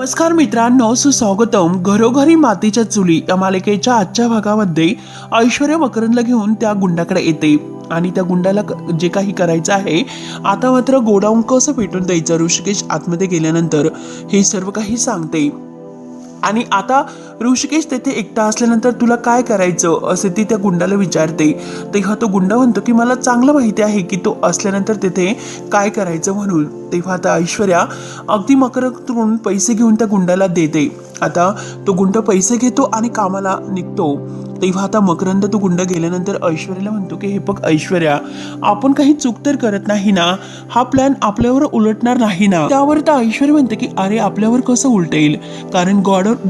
नमस्कार मित्रांनो सुस्वागतम. घरोघरी मातीच्या चुली या मालिकेच्या आजच्या भागामध्ये ऐश्वर्या मकरंदला घेऊन त्या गुंडाकडे येते. आणि त्या गुंडाला क- जे काही करायचं आहे आता मात्र गोडाऊन कसं पेटून द्यायचं? ऋषिकेश आतमध्ये गेल्यानंतर हे सर्व काही सांगते. आणि आता ऋषिकेश तेथे एकटा असल्यानंतर तुला काय करायचं असे ती त्या गुंडाला विचारते. तेव्हा तो गुंडा म्हणतो की मला चांगलं माहिती आहे की तो असल्यानंतर तेथे काय करायचं म्हणून. तेव्हा आता ऐश्वर्या अगदी मकरकडून पैसे घेऊन त्या गुंडाला देते. आता तो गुंड पैसे घेतो आणि कामाला निघतो. तेव्हा आता मकरंद तो गुंड गेल्यानंतर ऐश्वर्याला म्हणतो की हे बघ ऐश्वर्या आपण काही चूक तर करत नाही ना? हा प्लॅन आपल्यावर उलटणार नाही ना? त्यावर तर ऐश्वर्या म्हणते की अरे आपल्यावर कसं उलटेल? कारण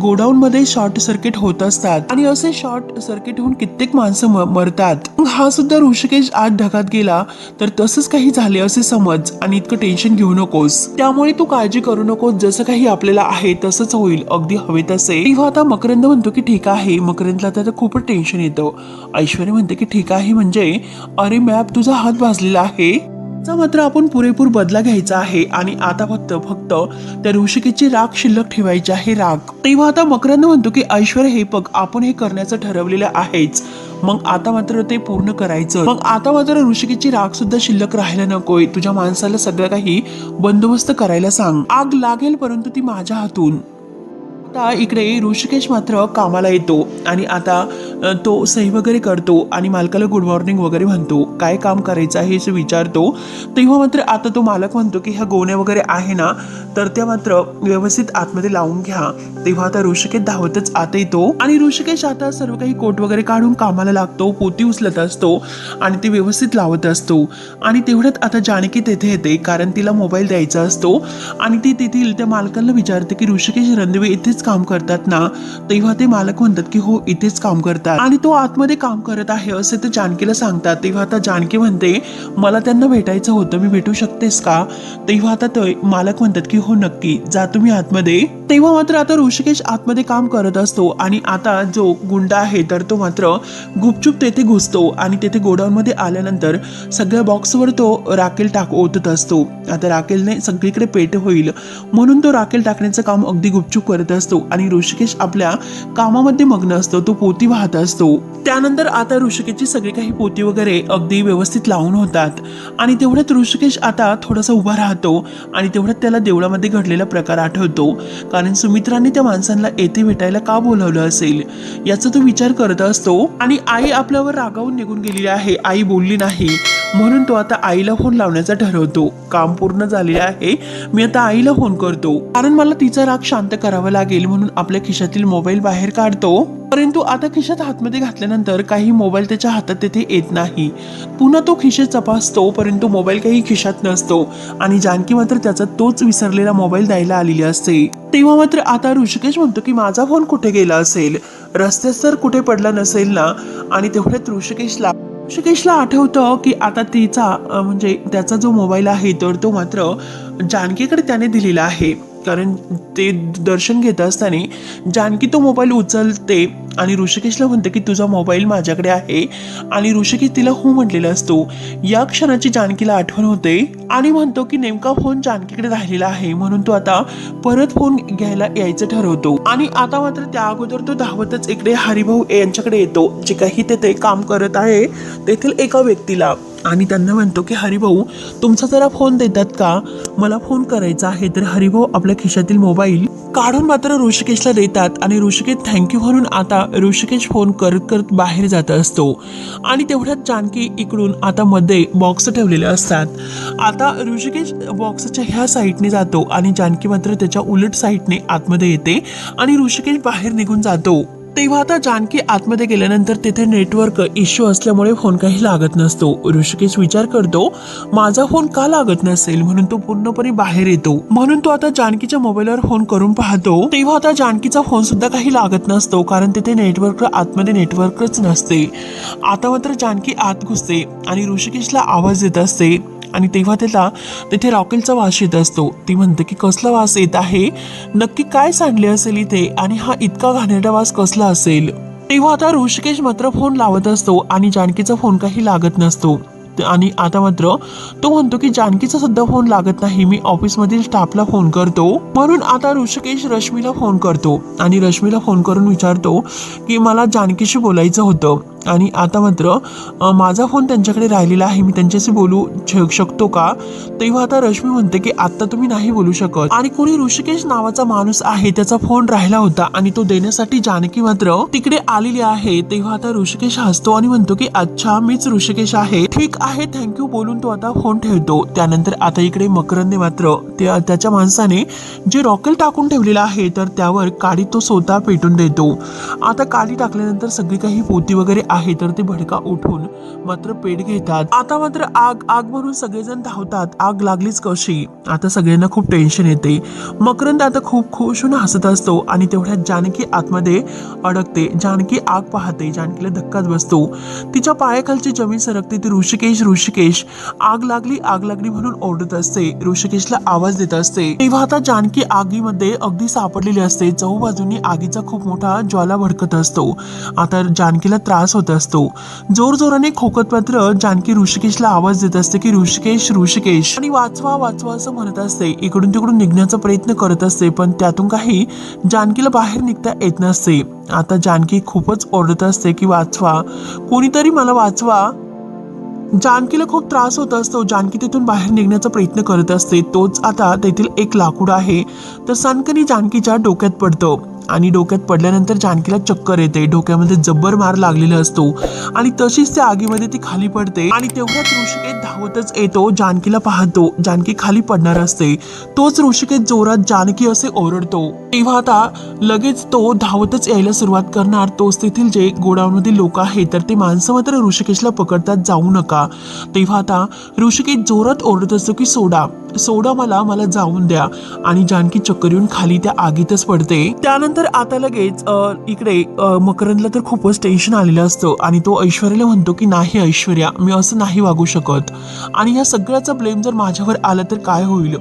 गोडाऊन मध्ये शॉर्ट सर्किट होत असतात आणि असे शॉर्ट सर्किट होऊन कित्येक माणसं म- मरतात. मग हा सुद्धा ऋषिकेश आत ढगात गेला तर तसंच काही झाले असे समज आणि इतकं टेन्शन घेऊ नकोस. त्यामुळे तू काळजी करू नकोस. जसं काही आपल्याला आहे तसंच होईल. अगदी हवे तसे तेव्हा आता मकरंद म्हणतो की ठीक आहे. मकरंदला तर खूप भरपूर टेन्शन येतं. ऐश्वर्या म्हणते की ठीक आहे म्हणजे अरे मॅप तुझा हात भाजलेला आहे. मात्र आपण पुरेपूर बदला घ्यायचा आहे आणि आता फक्त फक्त त्या ऋषिकेची राग शिल्लक ठेवायची आहे राग तेव्हा आता मकरांना म्हणतो की ऐश्वर हे बघ आपण हे करण्याचं ठरवलेलं आहेच. मग आता मात्र ते पूर्ण करायचं. मग आता मात्र ऋषिकेची राग सुद्धा शिल्लक राहायला नकोय. तुझ्या माणसाला सगळं काही बंदोबस्त करायला सांग. आग लागेल परंतु ती माझ्या हातून. आता इकडे ऋषिकेश मात्र कामाला येतो आणि आता तो सही वगैरे करतो आणि मालकाला गुड मॉर्निंग वगैरे म्हणतो. काय काम करायचं आहे हे विचारतो. तेव्हा मात्र आता तो मालक म्हणतो की ह्या गोण्या वगैरे आहे ना तर त्या मात्र व्यवस्थित आतमध्ये लावून घ्या. तेव्हा आता ऋषिकेश धावतच आत येतो. आणि ऋषिकेश आता सर्व काही कोट वगैरे काढून कामाला लागतो पोती उचलत असतो आणि ते व्यवस्थित लावत असतो. आणि तेवढ्यात आता जानकी तेथे येते कारण तिला मोबाईल द्यायचा असतो. आणि ती तेथील त्या मालकाला विचारते की ऋषिकेश रणदेवे इथेच काम करतात ना? तेव्हा ते मालक म्हणतात की हो इथेच काम करतात. आणि तो आतमध्ये काम करत आहे असे ते जानकीला सांगतात. तेव्हा आता जानकी म्हणते मला त्यांना भेटायचं होतं मी भेटू शकतेस का? तेव्हा आता ते मालक म्हणतात की हो नक्की. जा तुम्ही आतमध्ये. तेव्हा मात्र आता ऋषिकेश आतमध्ये काम करत असतो आणि आता जो गुंडा आहे तर तो मात्र गुपचूप तेथे घुसतो आणि तेथे गोडाऊनमध्ये आल्यानंतर सगळ्या बॉक्सवर तो राखेल टाक ओतत असतो. आता राखेलने सगळीकडे पेट होईल म्हणून तो राखेल टाकण्याचं काम अगदी गुपचूप करत असतो आणि ऋषिकेश आपल्या कामामध्ये मग्न असतो तो पोती वाहत असतो. त्यानंतर आता ऋषिकेशची सगळी काही पोती वगैरे अगदी व्यवस्थित लावून होतात आणि तेवढ्यात ऋषिकेश आता थोडासा उभा राहतो आणि तेवढ्यात त्याला देवळामध्ये घडलेला प्रकार आठवतो. कारण कारण सुमित्राने त्या माणसांना येथे भेटायला का बोलावलं असेल? याचा तो विचार करत असतो आणि आई आपल्यावर रागावून निघून गेलेली आहे. आई बोलली नाही. म्हणून तो आता आईला फोन लावण्याचा ठरवतो. काम पूर्ण झालेले आहे. मी आता आईला फोन करतो. कारण मला तिचा राग शांत करावा लागेल म्हणून आपल्या खिशातील मोबाईल बाहेर काढतो. परंतु आता खिशात हातमध्ये घातल्यानंतर काही मोबाईल त्याच्या हातात तेथे येत नाही. पुन्हा तो खिशे तपासतो परंतु मोबाईल काही खिशात नसतो आणि जानकी मात्र त्याचा तोच विसरलेला मोबाईल द्यायला आलेली असते. तेव्हा मात्र आता ऋषिकेश म्हणतो की माझा फोन कुठे गेला असेल? रस्त्यात तर कुठे पडला नसेल ना? आणि तेवढ्यात ऋषिकेशला ऋषिकेशला आठवतं की आता तिचा म्हणजे त्याचा जो मोबाईल आहे तर तो मात्र जानकीकडे त्याने दिलेला आहे. कारण ते दर्शन घेत असताना जानकी तो मोबाईल उचलते आणि ऋषिकेशला म्हणते की तुझा मोबाईल माझ्याकडे आहे. आणि ऋषिकेश तिला हो म्हटलेला असतो. या क्षणाची जानकीला आठवण होते. आणि म्हणतो की नेमका फोन जानकीकडे राहिलेला आहे. म्हणून तो आता परत फोन घ्यायला यायचं ठरवतो. आणि आता मात्र त्या अगोदर तो धावतच इकडे हरिभाऊ यांच्याकडे येतो. जे काही तेथे काम करत आहे तेथील एका व्यक्तीला. आणि त्यांना म्हणतो की हरिभाऊ तुमचा जरा फोन देतात का? मला फोन करायचा आहे. तर हरिभाऊ आपल्या खिशातील मोबाईल काढून मात्र ऋषिकेशला देतात. आणि ऋषिकेश थँक्यू म्हणून आता ऋषिकेश फोन करत करत बाहेर जात असतो. आणि तेवढ्यात जानकी इकडून आता मध्ये बॉक्स ठेवलेले असतात. आता ऋषिकेश बॉक्सच्या ह्या साईडने जातो आणि जानकी मात्र त्याच्या उलट साईडने आतमध्ये येते आणि ऋषिकेश बाहेर निघून जातो. तेव्हा आता जानकी आतमध्ये गेल्यानंतर तिथे नेटवर्क इश्यू असल्यामुळे फोन काही लागत नसतो. ऋषिकेश विचार करतो माझा फोन का लागत नसेल? म्हणून तो पूर्णपणे बाहेर येतो. म्हणून तो आता जानकीच्या मोबाईलवर फोन करून पाहतो. तेव्हा आता जानकीचा फोन सुद्धा काही लागत नसतो कारण तिथे नेटवर्क आतमध्ये नेटवर्कच नसते. आता मात्र जानकी आत घुसते आणि ऋषिकेशला आवाज देत असते आणि तेव्हा त्याला तिथे रॉकेलचा वास येत असतो. ती म्हणते की कसला वास येत आहे? नक्की काय सांडले असेल इथे? आणि हा इतका घाणेरडा वास कसला असेल? तेव्हा आता ऋषिकेश मात्र फोन लावत असतो आणि जानकीचा फोन काही लागत नसतो. आणि आता मात्र तो म्हणतो की जानकीचा सुद्धा फोन लागत नाही. मी ऑफिसमधील स्टाफला फोन करतो. म्हणून आता ऋषिकेश रश्मीला फोन करतो. आणि रश्मीला फोन करून विचारतो की मला जानकीशी बोलायचं होतं. आणि आता मात्र माझा फोन त्यांच्याकडे राहिलेला आहे. मी त्यांच्याशी बोलू शकतो का? तेव्हा आता रश्मी म्हणते की आता तुम्ही नाही बोलू शकत. आणि कोणी ऋषिकेश नावाचा माणूस आहे त्याचा फोन राहिला होता आणि तो देण्यासाठी जानकी मात्र तिकडे आलेली आहे. तेव्हा आता ऋषिकेश हसतो आणि म्हणतो की अच्छा मीच ऋषिकेश आहे. ठीक आहे थँक्यू बोलून तो आता फोन ठेवतो. त्यानंतर आता इकडे मकरंदे मात्र त्याच्या माणसाने जे रॉकेल टाकून ठेवलेलं आहे तर त्यावर काडी तो स्वतः पेटून देतो. आता काडी टाकल्यानंतर सगळी काही पोती वगैरे आहे तर ते भडका उठून मात्र पेट घेतात. आता मात्र आग आग म्हणून सगळेजण धावतात. आग लागलीच कशी? आता सगळ्यांना खूप टेन्शन येते. मकरंद आता खूप खुश होऊन हसत असतो आणि तेवढ्यात जानकी आतमध्ये अडकते. जानकी आग पाहते. जानकीला धक्काच बसतो. तिच्या पायाखालची जमीन सरकते. ती ऋषिकेश ऋषिकेश. आग लागली आग लागली म्हणून ओरडत असते. ऋषिकेशला आवाज देत असते. तेव्हा आता जानकी आगीमध्ये अगदी सापडलेली असते. चहूबाजूनी आगीचा खूप मोठा ज्वाला भडकत असतो. आता जानकीला त्रास होत असतो. जोर जोराने खोकत मात्र जानकी ऋषिकेशला आवाज देत असते की ऋषिकेश ऋषिकेश. आणि वाचवा वाचवा असं म्हणत असते. इकडून तिकडून निघण्याचा प्रयत्न करत असते पण त्यातून काही जानकीला बाहेर निघता येत नसते. आता जानकी खूपच ओरडत असते की वाचवा कोणीतरी मला वाचवा. जानकीला खूप त्रास होत असतो. जानकी तिथून बाहेर निघण्याचा प्रयत्न करत असते. तोच आता तेथील एक लाकूड आहे. तर सनकनी जानकीच्या डोक्यात पडतं. आणि डोक्यात पडल्यानंतर जानकीला चक्कर येते. डोक्यामध्ये जब्बर मार लागलेला असतो आणि तशीच त्या आगीमध्ये ती खाली पडते आणि तेवढ्यात ऋषिकेत धावतच येतो जानकीला पाहतो. जानकी खाली पडणार असते. तोच ऋषिकेश जोरात जानकी असे ओरडतो. तेव्हा आता लगेच तो धावतच यायला सुरुवात करणार. तोच तेथील जे गोडाऊनमधील लोक आहेत तर ते माणसं मात्र ऋषिकेशला पकडतात जाऊ नका. तेव्हा आता ऋषिकेश जोरात ओरडत असतो की सोडा सोडा मला मला जाऊन द्या. आणि जानकी चक्कर येऊन खाली त्या आगीतच पडते. त्यानंतर तर आता लगेच इकडे मकरंदला तर खूपच टेन्शन आलेलं असतं आणि तो ऐश्वर्याला म्हणतो की नाही ऐश्वर्या मी असं नाही वागू शकत. आणि या सगळ्याचा ब्लेम जर माझ्यावर आला तर काय होईल?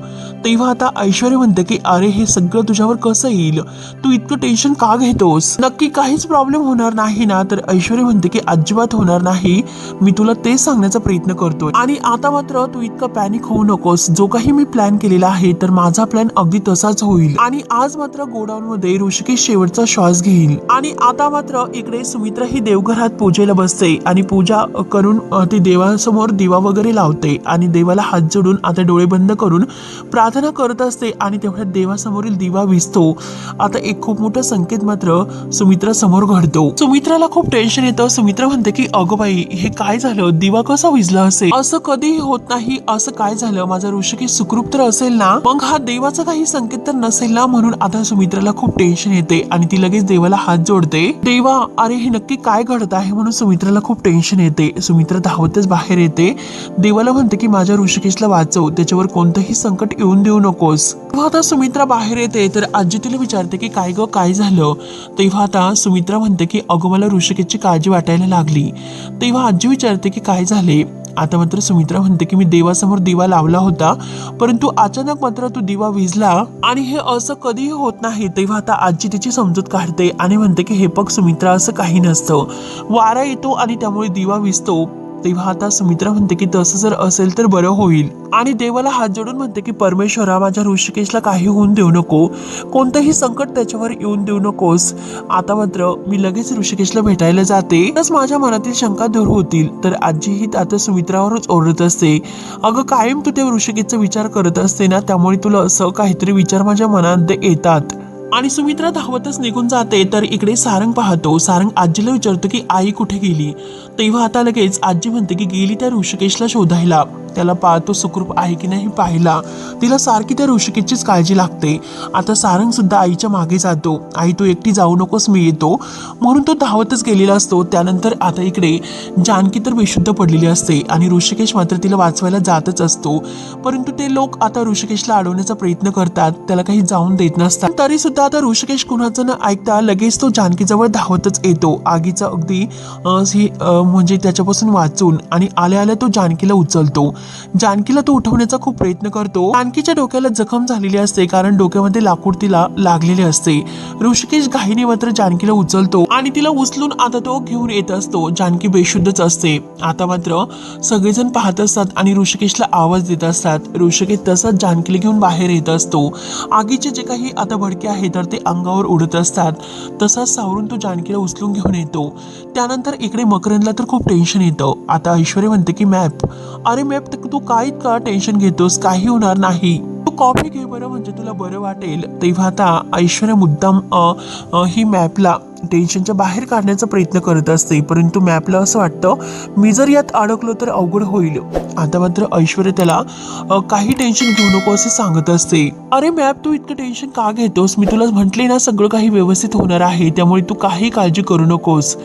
तेव्हा आता ऐश्वर्या म्हणते की अरे हे सगळं तुझ्यावर कसं येईल? तू इतकं टेन्शन का घेतोस? नक्की काहीच प्रॉब्लेम होणार नाही ना तर ऐश्वर्या म्हणते की अजिबात होणार नाही. मी तुला तेच सांगण्याचा प्रयत्न करतोय. आणि आता मात्र तू इतका पॅनिक होऊ नकोस. जो काही मी प्लॅन केलेला आहे तर माझा प्लॅन अगदी तसाच होईल. आणि आज मात्र गोडाऊन मध्ये ऋषी ऋषिकेश शेवटचा श्वास घेईल. आणि आता मात्र इकडे सुमित्रा ही देवघरात पूजेला बसते आणि पूजा करून ती देवासमोर दिवा वगैरे लावते आणि देवाला हात जोडून आता डोळे बंद करून प्रार्थना करत असते आणि तेवढ्यात देवासमोरील दिवा विजतो आता एक खूप मोठा संकेत मात्र सुमित्रा समोर घडतो. सुमित्राला खूप टेन्शन येतं. सुमित्रा म्हणते की अगं बाई हे काय झालं? दिवा कसा विजला असेल? असं कधीही होत नाही. असं काय झालं? माझा ऋषिकी सुखरूप तर असेल ना? मग हा देवाचा काही संकेत तर नसेल ना? म्हणून आता सुमित्राला खूप टेन्शन येते आणि ती लगेच देवाला हात जोडते. देवा अरे हे नक्की काय घडत आहे? म्हणून सुमित्राला खूप टेन्शन येते. सुमित्रा धावतच बाहेर येते. देवाला म्हणते की माझ्या ऋषिकेशला वाचव. त्याच्यावर कोणतंही संकट येऊन देऊ नकोस. तेव्हा आता सुमित्रा बाहेर येते तर आजी तिला विचारते की काय ग काय झालं? तेव्हा आता सुमित्रा म्हणते की अगं मला ऋषिकेशची काळजी वाटायला लागली. तेव्हा आजी विचारते की काय झाले? आता मात्र सुमित्रा म्हणते की मी देवासमोर दिवा लावला होता परंतु अचानक मात्र तो दिवा विजला आणि हे असं कधीही होत नाही. तेव्हा आता आजी तिची समजूत काढते आणि म्हणते की हे पग सुमित्रा असं काही नसतं. वारा येतो आणि त्यामुळे दिवा विजतो. तेव्हा आता सुमित्रा म्हणते की तसं जर असेल तर बरं होईल. आणि देवाला हात जोडून म्हणते की परमेश्वरा माझ्या ऋषिकेशला काही होऊन देऊ नको. कोणतंही संकट त्याच्यावर येऊन देऊ नकोस. आता मात्र मी लगेच ऋषिकेशला भेटायला जाते. तरच माझ्या मनातील शंका दूर होतील. तर आजी ही आता सुमित्रावरच ओरडत असते. अगं कायम तू त्या ऋषिकेशचा विचार करत असते ना? त्यामुळे तुला असं काहीतरी विचार माझ्या मनात येतात. आणि सुमित्रा धावतच निघून जाते तर इकडे सारंग पाहतो. सारंग आजीला विचारतो की आई कुठे गेली? तेव्हा आता लगेच आजी म्हणते की गेली त्या ऋषिकेशला शोधायला. त्याला पाहतो सुखरूप आहे की नाही पाहिला. तिला सारखी त्या ऋषिकेशचीच काळजी लागते. आता सारंग सुद्धा आईच्या मागे जातो. आई तू एकटी जाऊ नकोस मी येतो. म्हणून तो धावतच गेलेला असतो. त्यानंतर आता इकडे जानकी तर बेशुद्ध पडलेली असते आणि ऋषिकेश मात्र तिला वाचवायला जातच असतो. परंतु ते लोक आता ऋषिकेशला अडवण्याचा प्रयत्न करतात. त्याला काही जाऊन देत नसतात. तरी सुद्धा आता ऋषिकेश कुणाचं न ऐकता लगेच तो जानकीजवळ धावतच येतो. आगीचा अगदी म्हणजे त्याच्यापासून वाचून आणि आल्या आल्या तो जानकीला उचलतो. जानकीला तो उठवण्याचा खूप प्रयत्न करतो. जानकीच्या डोक्याला जखम झालेली असते कारण डोक्यामध्ये लाकूड तिला लागलेले असते. ऋषिकेश घाईने मात्र जानकीला उचलतो आणि तिला उचलून आता तो घेऊन येत असतो. जानकी बेशुद्धच असते. आता मात्र सगळेजण पाहत असतात आणि ऋषिकेशला आवाज देत असतात. ऋषिकेश तसाच जानकीला घेऊन बाहेर येत असतो. आगीचे जे काही आता भडके आहेत तर ते अंगावर उडत असतात. तसाच सावरून तो जानकीला उचलून घेऊन येतो. त्यानंतर इकडे मकरंदला तर खूप टेन्शन येतं. आता ऐश्वर्या म्हणते की मॅप. अरे मॅप तू काय का टेन्शन घेतोस? काही होणार नाही. तू कॉफी घे बरं म्हणजे तुला बरं वाटेल. तेव्हा आता ऐश्वर्या मुद्दाम ही मॅपला टेन्शनच्या बाहेर काढण्याचा प्रयत्न करत असते. परंतु मॅपला असं वाटतं मी जर यात अडकलो तर अवघड होईल. आता मात्र ऐश्वर्या त्याला काही टेन्शन घेऊ नको असे सांगत असते. अरे मॅप तू इतकं टेन्शन का घेतोस? मी तुला म्हटले ना सगळं काही व्यवस्थित होणार आहे. त्यामुळे तू काही काळजी करू नकोस.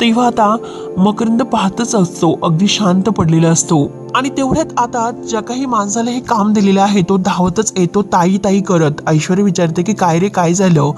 तेव्हा आता मकरंद पाहतच असतो. अगदी शांत पडलेला असतो. आणि तेवढ्यात आता ज्या काही माणसाला हे काम दिलेलं आहे तो धावतच येतो ताई ताई करत. ऐश्वर्या विचारते की काय रे काय झालं?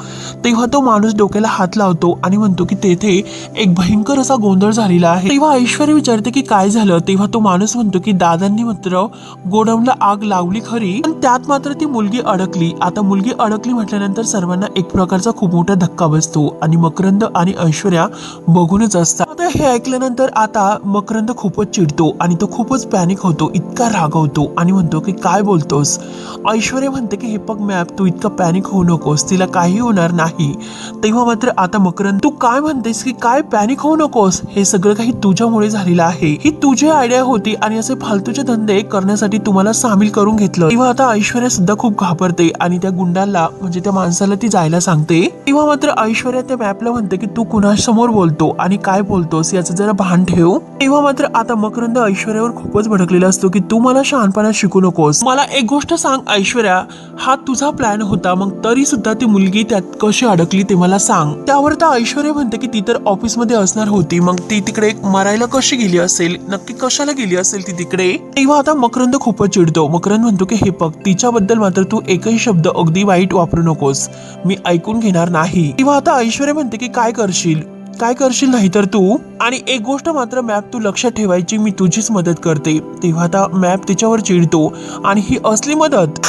तेव्हा तो माणूस डोक्याला हात लावतो आणि म्हणतो की तेथे एक भयंकर असा गोंधळ झालेला आहे. तेव्हा ऐश्वर्या विचारते की काय झालं? तेव्हा तो माणूस म्हणतो की दादांनी मात्र गोडाऊनला आग लावली खरी. पण त्यात मात्र ती मुलगी अडकली. आता मुलगी अडकली म्हटल्यानंतर सर्वांना एक प्रकारचा खूप मोठा धक्का बसतो आणि मकरंद आणि ऐश्वर्या बघूनच असतात. आता हे ऐकल्यानंतर आता मकरंद खूपच चिडतो आणि तो खूपच पॅनिक होतो इतका रागवतो आणि म्हणतो की काय बोलतोस? ऐश्वर्या म्हणते की हे पग मॅप तू इतका पॅनिक होऊ नकोस तिला काही होणार नाही. तेव्हा मात्र आता मकरंद तू काय म्हणतेस की काय पॅनिक होऊ नकोस? हे सगळं काही तुझ्यामुळे झालेलं आहे. ही तुझी आयडिया होती आणि असे फालतूचे धंदे करण्यासाठी तुम्हाला सामील करून घेतलं. तेव्हा आता ऐश्वर्या सुद्धा खूप घाबरते आणि त्या गुंडाला म्हणजे त्या माणसाला ती जायला सांगते. तेव्हा मात्र ऐश्वर्या त्या मॅपला म्हणते की तू कुणासमोर बोलतो आणि काय बोलतोस याचं जरा भान ठेव. तेव्हा मात्र आता मकरंद ऐश्वर्यावर खूपच भडकलेला असतो की तू मला शहाणपणा शिकू नकोस. मला एक गोष्ट सांग ऐश्वर्या. हा तुझा प्लॅन होता मग तरी सुद्धा ती मुलगी त्यात कशी अडकली ते मला सांग. त्यावर तर ऐश्वर्या म्हणते की ती तर ऑफिसमध्ये असणार होती मग ती तिकडे मरायला कशी गेली असेल? नक्की कशाला गेली असेल ती तिकडे? तेव्हा आता मकरंद खूपच चिडतो. मकरंद म्हणतो की हे बघ तिच्याबद्दल मात्र तू एकही शब्द अगदी वाईट वापरू नकोस. मी ऐकून घेणार नाही. तेव्हा आता ऐश्वर्या म्हणते की काय करशील? काय करशील नाही तर तू? आणि एक गोष्ट मात्र मॅप तू लक्षात ठेवायची मी तुझीच मदत करते. तेव्हा आता मॅप तिच्यावर चिडतो. आणि ही असली मदत?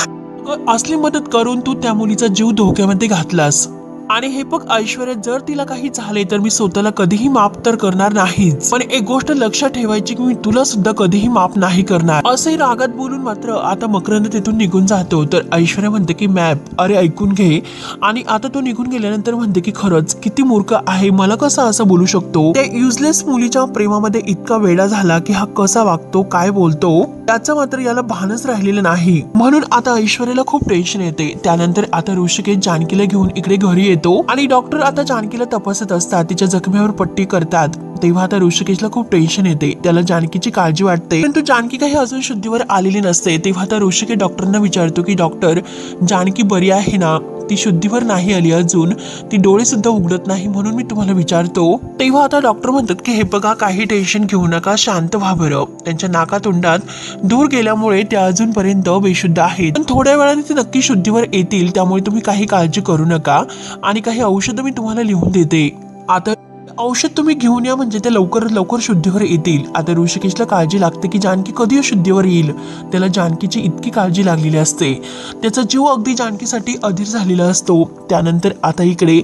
असली मदत करून तू त्या मुलीचा जीव धोक्यामध्ये घातलास. आणि हे बघ ऐश्वर्या जर तिला काही झाले तर मी स्वतःला कधीही माफ तर करणार नाहीच. पण एक गोष्ट लक्षात ठेवायची की मी तुला सुद्धा कधीही माफ नाही करणार. असे रागात बोलून मात्र आता मकरंद तिथून निघून जातो. तर ऐश्वर्या म्हणते की मॅप अरे ऐकून घे. आणि आता तो निघून गेल्यानंतर म्हणते की खरंच किती मूर्ख आहे. मला कसा असं बोलू शकतो? त्या युजलेस मुलीच्या प्रेमामध्ये इतका वेडा झाला की हा कसा वागतो काय बोलतो त्याचं मात्र याला भानच राहिलेलं नाही. म्हणून आता ऐश्वर्याला खूप टेन्शन येते. त्यानंतर आता ऋषिकेश जानकीला घेऊन इकडे घरी येतो. आणि डॉक्टर आता जानकीला तपासत असतात. तिच्या जखमेवर पट्टी करतात. तेव्हा आता ऋषिकेशला खूप टेन्शन येते. त्याला जानकीची काळजी वाटते. परंतु जानकी काही अजून शुद्धीवर आलेली नसते. तेव्हा आता ऋषिकेश डॉक्टरना विचारतो की डॉक्टर जानकी बरी आहे ना? ती शुद्धीवर नाही आली अजून. ती डोळे सुद्धा उघडत नाही म्हणून मी तुम्हाला विचारतो तेव्हा आता डॉक्टर म्हणतात की हे बघा काही टेन्शन घेऊ नका शांत व्हा बरं. त्यांच्या नाकातोंडात दूर गेल्यामुळे ते अजूनपर्यंत बेशुद्ध आहेत. पण थोड्या वेळाने ते नक्की शुद्धीवर येतील त्यामुळे तुम्ही काही काळजी करू नका. आणि काही औषधं मी तुम्हाला लिहून देते. आता औषध तुम्ही घेऊन या म्हणजे ते लवकर लवकर शुद्धीवर येतील. आता ऋषिकेशला काळजी लागते की जानकी कधी शुद्धीवर येईल. त्याला जानकीची इतकी काळजी लागलेली असते. त्याचा जीव अगदी जानकीसाठी अधीर झालेला असतो. त्यानंतर आता इकडे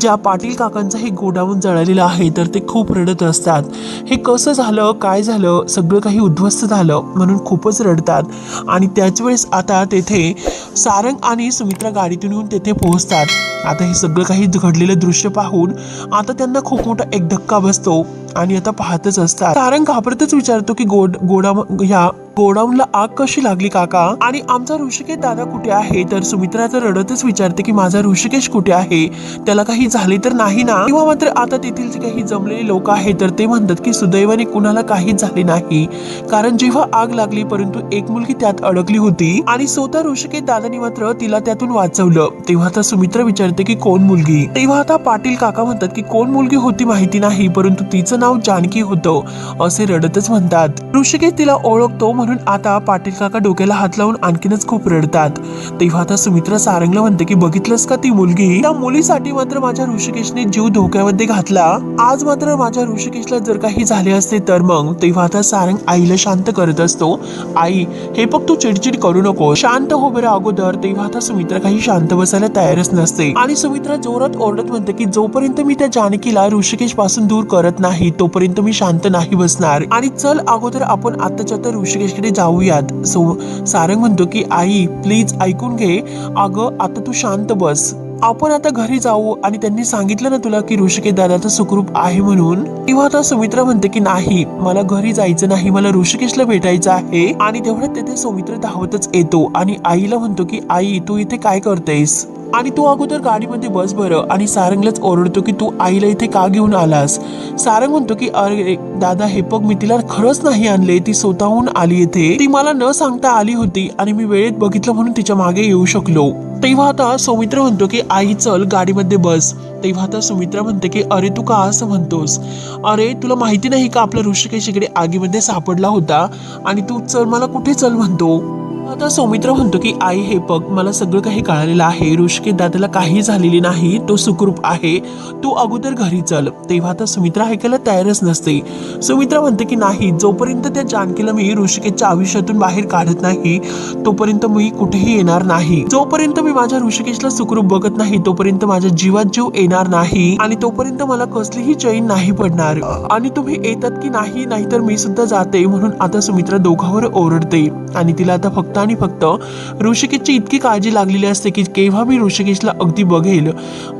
ज्या पाटील काकांचं हे गोडाऊन जळालेलं आहे तर ते खूप रडत असतात. हे कसं झालं काय झालं सगळं काही उद्ध्वस्त झालं म्हणून खूपच रडतात. आणि त्याच वेळेस आता तेथे सारंग आणि सुमित्रा गाडीतून येऊन तेथे पोहोचतात. आता हे सगळं काही घडलेलं दृश्य पाहून आता त्यांना खूप मोठा एक धक्का बसतो आणि आता पाहतच असतात. कारण घाबरतच विचारतो की गोड गोडा ह्या गोडाऊनला आग कशी लागली काका? आणि आमचा ऋषिकेश दादा कुठे आहे? तर सुमित्रा तर रडतच विचारते की माझा ऋषिकेश कुठे आहे? त्याला काही झाले तर नाही ना? किंवा मात्र आता तेथील जे काही जमलेले लोक आहेत तर ते म्हणतात की सुदैवाने कुणाला काहीच झाले नाही. कारण जेव्हा आग लागली परंतु एक मुलगी त्यात अडकली होती आणि स्वतः ऋषिकेश दादानी मात्र तिला त्यातून वाचवलं. तेव्हा आता सुमित्रा विचारते की कोण मुलगी? तेव्हा आता पाटील काका म्हणतात की कोण मुलगी होती माहिती नाही परंतु तिचं नाव जानकी होतं असे रडतच म्हणतात. ऋषिकेश तिला ओळखतो म्हणून म्हणून आता पाटील काका डोक्याला हात लावून आणखीनच खूप रडतात. तेव्हा आता सुमित्रा सारंगला म्हणते की बघितलंस का ती मुलगी? त्या मुलीसाठी मात्र माझ्या ऋषिकेशने जीव धोक्यामध्ये घातला. आज मात्र माझ्या ऋषिकेशला जर काही झाले असते तर मग? तेव्हा आता सारंग आईला शांत करत असतो. आई हे बघ तू चिडचिड करू नको शांत हो बरं अगोदर. तेव्हा आता सुमित्रा काही शांत बसायला तयारच नसते. आणि सुमित्रा जोरात ओरडत म्हणते की जोपर्यंत मी त्या जानकीला ऋषिकेशपासून दूर करत नाही तोपर्यंत मी शांत नाही बसणार. आणि चल अगोदर आपण आताच्या आता आईकडे जाऊयात. सो सारंग म्हणतो की आई प्लीज ऐकून घे. अगं आता तू शांत बस. आपण आता घरी जाऊ आणि त्यांनी सांगितलं ना तुला की ऋषिकेश दादाचं सुखरूप आहे म्हणून? तेव्हा आता सुमित्रा म्हणते की नाही मला घरी जायचं नाही. मला ऋषिकेशला भेटायचं आहे. आणि तेवढ्यात तेथे सुमित्रा धावतच येतो आणि आईला म्हणतो की आई तू इथे काय करतेस? आणि तू अगोदर गाडीमध्ये बस बरं आणि सारंगलाच ओरडतो की तू आईला इथे का घेऊन आलास? सारंग म्हणतो की अरे दादा हे बघ मी तिला खरंच नाही आणले. ती स्वतःहून आली इथे. ती मला न सांगता आली होती आणि मी वेळेत बघितलं म्हणून तिच्यामागे येऊ शकलो. तेव्हा आता सौमित्र म्हणतो की आई चल गाडीमध्ये बस. तेव्हा आता सुमित्रा म्हणते की अरे तू का असं म्हणतोस? अरे तुला माहिती नाही का आपला ऋषिकेश इकडे आगीमध्ये सापडला होता? आणि तू चल मला कुठे चल म्हणतो? आता सौमित्र म्हणतो की आई हे बघ मला सगळं काही कळालेलं आहे. ऋषिकेश दादाला काही झालेली नाही. तो सुखरूप आहे. तू अगोदर घरी चल. तेव्हा आता सुमित्रा ऐकायला तयारच नसते. सुमित्रा म्हणते की नाही जोपर्यंत त्या जानकीला मी ऋषिकेशच्या आयुष्यातून बाहेर काढत नाही तोपर्यंत मी कुठेही येणार नाही. जोपर्यंत मी माझ्या ऋषिकेशला सुखरूप बघत नाही तोपर्यंत माझ्या जीवात जीव येणार नाही आणि तोपर्यंत मला कसलीही चैन नाही पडणार. आणि तुम्ही येतात की नाही नाहीतर मी सुद्धा जाते. म्हणून आता सुमित्रा दोघांवर ओरडते आणि तिला आता फक्त आणि फक्त ऋषिकेशची इतकी काळजी लागलेली असते की केव्हा मी ऋषिकेशला अगदी बघेल.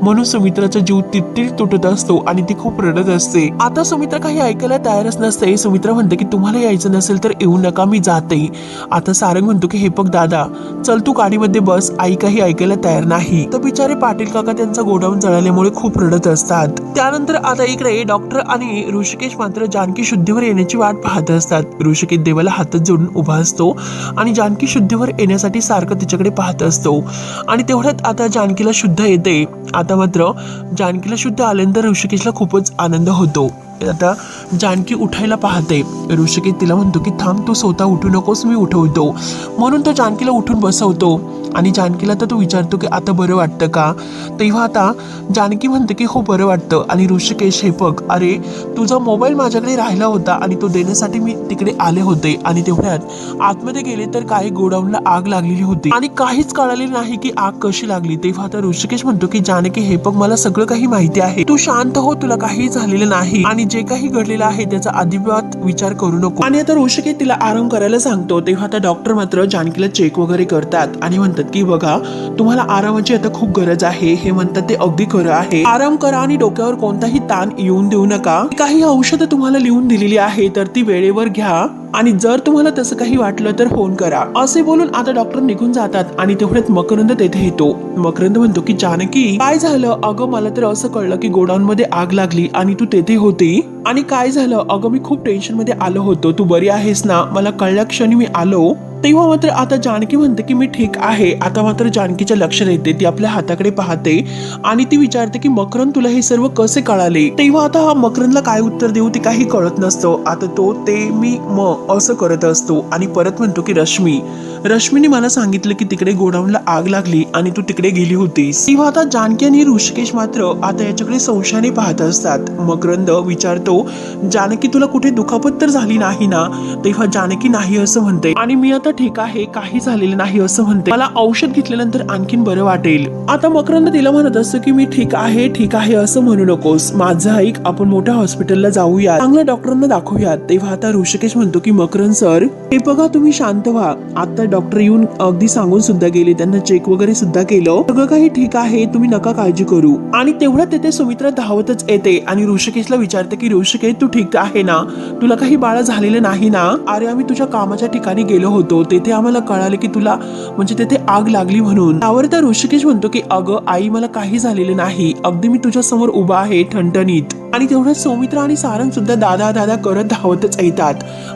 म्हणून सुमित्राचा जीव तित्तील तुटत असतो आणि ती खूप रडत असते. आता सुमित्रा काही ऐकायला तयारच नसते. सुमित्रा म्हणते की तुम्हाला यायचं नसेल तर येऊ नका मी जाते आता सारंग म्हणतो की हे बघ दादा चल तू गाडीमध्ये बस. आई काही ऐकायला तयार नाही. तर बिचारे पाटील काका त्यांचा गोडाऊन जळाल्यामुळे खूप रडत असतात. त्यानंतर आता इकडे डॉक्टर आणि ऋषिकेश मात्र जानकी शुद्धीवर येण्याची वाट पाहत असतात. ऋषिकेश देवाला हातात जोडून उभा असतो आणि जानकी शुद्धीवर येण्यासाठी सारखं तिच्याकडे पाहत असतो. आणि तेवढ्यात आता जानकीला शुद्ध येते. आता मात्र जानकीला शुद्ध आल्यानंतर ऋषिकेशला खूपच आनंद होतो. आता जानकी उठायला पाहते. ऋषिकेश तिला म्हणतो की थांब तू स्वतः उठू नकोस मी उठवतो. म्हणून तो जानकीला उठून बसवतो. आणि जानकीला तर तो विचारतो की आता बरं वाटतं का? तेव्हा आता जानकी म्हणते की हो बरं वाटतं. आणि ऋषिकेश हे बघ अरे तुझा मोबाईल माझ्याकडे राहिला होता आणि तो देण्यासाठी मी तिकडे आले होते. आणि तेवढ्यात आतमध्ये गेले तर काही गोडाऊनला आग लागलेली होती. आणि काहीच कळाले नाही की आग कशी लागली. तेव्हा आता ऋषिकेश म्हणतो की जानकी हे बघ मला सगळं काही माहिती आहे. तू शांत हो तुला काही झालेलं नाही. आणि जे काही घडलेलं आहे त्याचा अजिबात विचार करू नको. आणि आता ऋषिकेत तिला आराम करायला सांगतो. तेव्हा त्या डॉक्टर मात्र जानकीला चेक वगैरे करतात आणि म्हणतात की बघा तुम्हाला आरामाची आता खूप गरज आहे. हे म्हणतात ते अगदी खरं आहे. आराम करा आणि डोक्यावर कोणताही ताण येऊन देऊ नका. काही औषधं तुम्हाला लिहून दिलेली आहे तर ती वेळेवर घ्या. आणि जर तुम्हाला तसं काही वाटलं तर फोन करा. असे बोलून आता डॉक्टर निघून जातात आणि तेवढ्यात मकरंद तेथे येतो. मकरंद म्हणतो की जानकी काय झालं? अगं मला तर असं कळलं की गोडाऊन मध्ये आग लागली आणि तू तेथे होती. आणि काय झालं? अगं मी खूप टेन्शनमध्ये आलो होतो. तू बरी आहेस ना? मला कळल्या क्षणी मी आलो. तेव्हा मात्र आता जानकी म्हणते की मी ठीक आहे. आता मात्र जानकीच्या लक्षात येते. ती आपल्या हाताकडे पाहते आणि ती विचारते की मकरन तुला हे सर्व कसे कळाले? तेव्हा आता हा मकरनला काय उत्तर देऊ ते काही कळत नसतं. आता तो ते मी म असं करत असतो आणि परत म्हणतो की रश्मी. रश्मीने मला सांगितलं की तिकडे गोडाऊनला आग लागली आणि तू तिकडे गेली होतीस. तेव्हा आता जानकी आणि ऋषिकेश मात्र आता याच्याकडे संशयाने पाहत असतात. मकरंद विचारतो जानकी तुला कुठे दुखापत तर झाली नाही ना? तेव्हा जानकी नाही असं म्हणते. आणि मी आता ठीक आहे काही झालेलं नाही असं म्हणते. मला औषध घेतल्यानंतर आणखीन बरं वाटेल. आता मकरंद तिला म्हणत असतो की मी ठीक आहे ठीक आहे असं म्हणू नकोस. माझं ऐक आपण मोठ्या हॉस्पिटलला जाऊया चांगल्या डॉक्टरांना दाखवूयात. तेव्हा आता ऋषिकेश म्हणतो की मकरंद सर हे बघा तुम्ही शांत व्हा. आता डॉक्टर येऊन अगदी सांगून सुद्धा गेले. त्यांना चेक वगैरे सुद्धा केलं. सगळं काही ठीक आहे तुम्ही नका काळजी करू. आणि तेवढ्या तेथे सुमित्रा धावतच येते आणि ऋषिकेशला विचारते की ऋषिकेश तू ठीक आहे ना? तुला काही बाळा झालेलं नाही ना? अरे आम्ही तुझ्या कामाच्या ठिकाणी गेलो होतो. तेथे आम्हाला कळाले की तुला म्हणजे तेथे आग लागली म्हणून. त्यावर त्या ऋषिकेश म्हणतो की अगं आई मला काही झालेलं नाही. अगदी मी तुझ्या समोर उभा आहे ठणठणीत. आणि तेवढ्यात सौमित्र आणि सारंग सुद्धा दादा दादा करत धावतच येतात.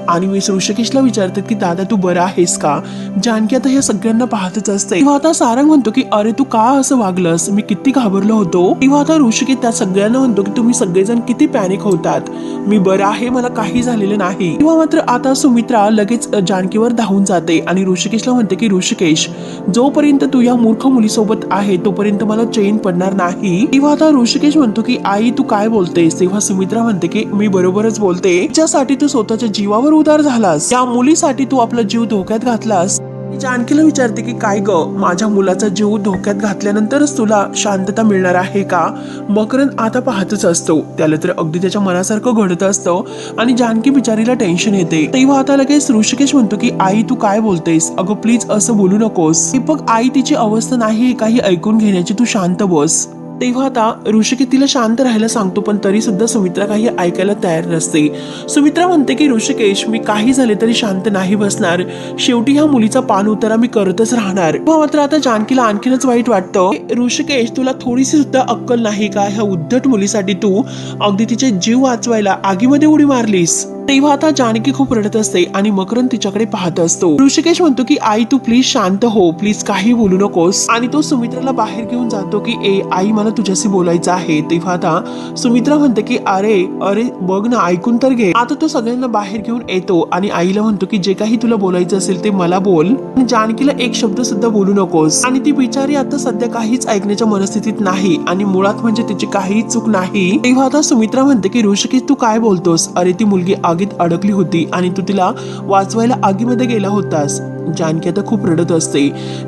आणि मी ऋषिकेशला विचारतात की दादा तू बरा आहेस का? जानकी आता ह्या सगळ्यांना पाहतच असते. तेव्हा आता सारंग म्हणतो की अरे तू का असं वागलंस? मी किती घाबरलो होतो. तेव्हा आता ऋषिकेश त्या सगळ्यांना म्हणतो की तुम्ही सगळेजण किती पॅनिक होतात. मी बरं आहे मला काही झालेलं नाही. तेव्हा मात्र आता सुमित्रा लगेच जानकीवर धावून जाते. जाते. आणि ऋषिकेशला म्हणते की ऋषिकेश जोपर्यंत तू या मूर्ख मुलीसोबत आहे तोपर्यंत मला चैन पडणार नाही. तेव्हा आता ऋषिकेश म्हणतो की आई तू काय बोलतेस? तेव्हा सुमित्रा म्हणते की मी बरोबरच बोलते. ज्यासाठी तू स्वतःच्या जीवावर उदार झालास या मुलीसाठी तू आपला जीव धोक्यात घातलास मी जानकीला विचारते की काय ग? माझ्या मुलाचा जीव धोक्यात घातल्यानंतरच तुला शांतता मिळणार आहे का? मकरंद आता पाहतच असतो. त्याला तर अगदी त्याच्या मनासारखं घडत असतं आणि जानकी बिचारीला टेन्शन येते. तेव्हा आता लगेच ऋषिकेश म्हणतो की आई तू काय बोलतेस? अगं प्लीज असं बोलू नकोस. दीपक आई तिची अवस्था नाही काही ऐकून घेण्याची तू शांत बस. तेव्हा आता ऋषिकेश तिला शांत राहायला सांगतो पण तरी सुद्धा सुमित्रा काही ऐकायला तयार नसते. सुमित्रा म्हणते की ऋषिकेश मी काही झाले तरी शांत नाही बसणार. शेवटी ह्या मुलीचा पान उतारा मी करतच राहणार. मात्र आता जानकीला आणखीनच वाईट वाटतं ऋषिकेश तुला थोडीशी सुद्धा अक्कल नाही का? ह्या उद्धट मुलीसाठी तू अगदी तिचे जीव वाचवायला आगीमध्ये उडी मारलीस. तेव्हा आता जानकी खूप रडत असते आणि मकरंद तिच्याकडे पाहत असतो. ऋषिकेश म्हणतो की आई तू प्लीज शांत हो. प्लीज काही बोलू नकोस. आणि तो सुमित्राला बाहेर घेऊन जातो की ए आई मला तुझ्याशी बोलायचं आहे. तेव्हा आता सुमित्रा म्हणते की अरे अरे बघ ना ऐकून तर घे. आता तो सगळ्यांना बाहेर घेऊन येतो आणि आईला म्हणतो की जे काही तुला बोलायचं असेल ते मला बोल. आणि जानकीला एक शब्द सुद्धा बोलू नकोस. आणि ती बिचारी आता सध्या काहीच ऐकण्याच्या मनस्थितीत नाही आणि मुळात म्हणजे तिची काही चूक नाही. तेव्हा आता सुमित्रा म्हणते की ऋषिकेश तू काय बोलतोस? अरे ती मुलगी आगीत अडकली होती आणि तू तिला वाचवायला आगीमध्ये गेला होतास. जानकी आता खूप रडत असते.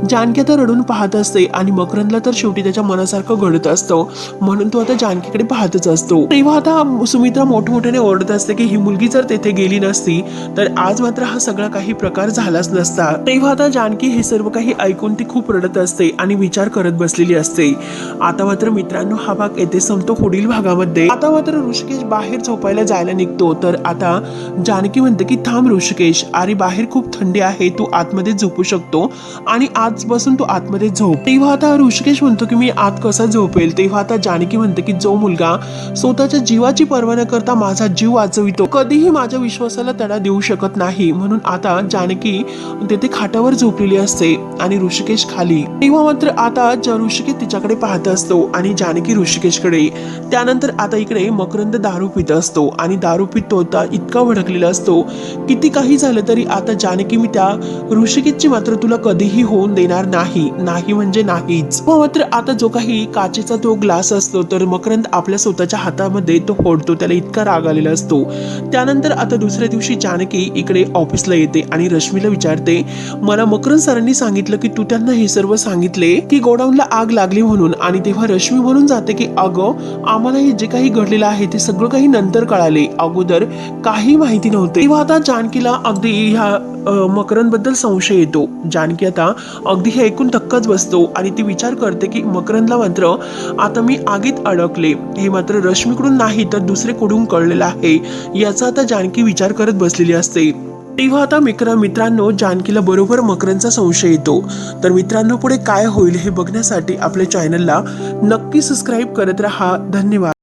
जानकी आता रडून पाहत असते आणि मकरंदला तर शेवटी त्याच्या मनासारखं घडत असतं. म्हणून तो आता जानकीकडे पाहतच असतो. तेव्हा आता सुमित्रा मोठमोठ्याने ओरडत असते की ही मुलगी जर तेथे गेली नसती तर आज मात्र हा सगळा काही प्रकार झालाच नसता. तेव्हा आता जानकी हे सर्व काही ऐकून ती खूप रडत असते आणि विचार करत बसलेली असते. आता मात्र मित्रांनो हा भाग येथे संपतो पुढील भागामध्ये. आता मात्र ऋषिकेश बाहेर झोपायला जायला निघतो. तर आता जानकी म्हणते की थांब ऋषिकेश. अरे बाहेर खूप थंडी आहे. तू आतमध्ये झोपू शकतो. आणि आजपासून तो आतमध्ये झोप तेव्हा आता ऋषिकेश म्हणतो की मी आत कसा झोपेल? तेव्हा आता जानकी म्हणते की जो मुलगा स्वतःच्या जीवाची पर्वा न करता माझा जीव वाचवितो कधीही माझ्या विश्वासाला तडा देऊ शकत नाही. म्हणून आता जानकी तेथे खाटावर झोपलेली असते आणि ऋषिकेश खाली. तेव्हा मात्र आता ज्या ऋषिकेश तिच्याकडे पाहत असतो आणि जानकी ऋषिकेशकडे. त्यानंतर आता इकडे मकरंद दारू पित असतो आणि दारू पित तो इतका भडकलेला असतो किती काही झालं तरी आता जानकी मी त्या ऋषिकेशची मात्र तुला कधीही होऊन देणार नाही. नाही म्हणजे नाहीच. हो, मात्र आता जो काही काचेचा तो ग्लास असतो तर मकरंद आपल्या स्वतःच्या हातामध्ये तो फोडतो त्याला इतका राग आलेला असतो. त्यानंतर आता दुसऱ्या दिवशी जानकी इकडे ऑफिसला येते आणि रश्मीला विचारते मला मकरंद सरांनी सांगितलं की तू त्यांना हे सर्व सांगितले की गोडाऊनला आग लागली म्हणून आणि तेव्हा रश्मी म्हणून जाते की अगं आम्हाला हे जे काही घडलेलं आहे ते सगळं काही नंतर कळाले. अगोदर काही माहिती नव्हते. तेव्हा आता जानकीला अगदी ह्या मकरंदबद्दल संशय येतो. जानकी आता अगदी हे ऐकून थक्कच बसतो आणि ती विचार करते की मकरंदला मात्र आता मी आगीत अडकले. हे मात्र रश्मीकडून नाही तर दुसरेकडून कळलेलं आहे. याचा आता जानकी विचार करत बसलेली असते. तेव्हा आता मित्र मित्रांनो जानकीला बरोबर मकरंदचा संशय येतो. तर मित्रांनो पुढे काय होईल हे बघण्यासाठी आपल्या चॅनलला नक्की सबस्क्राईब करत राहा. धन्यवाद.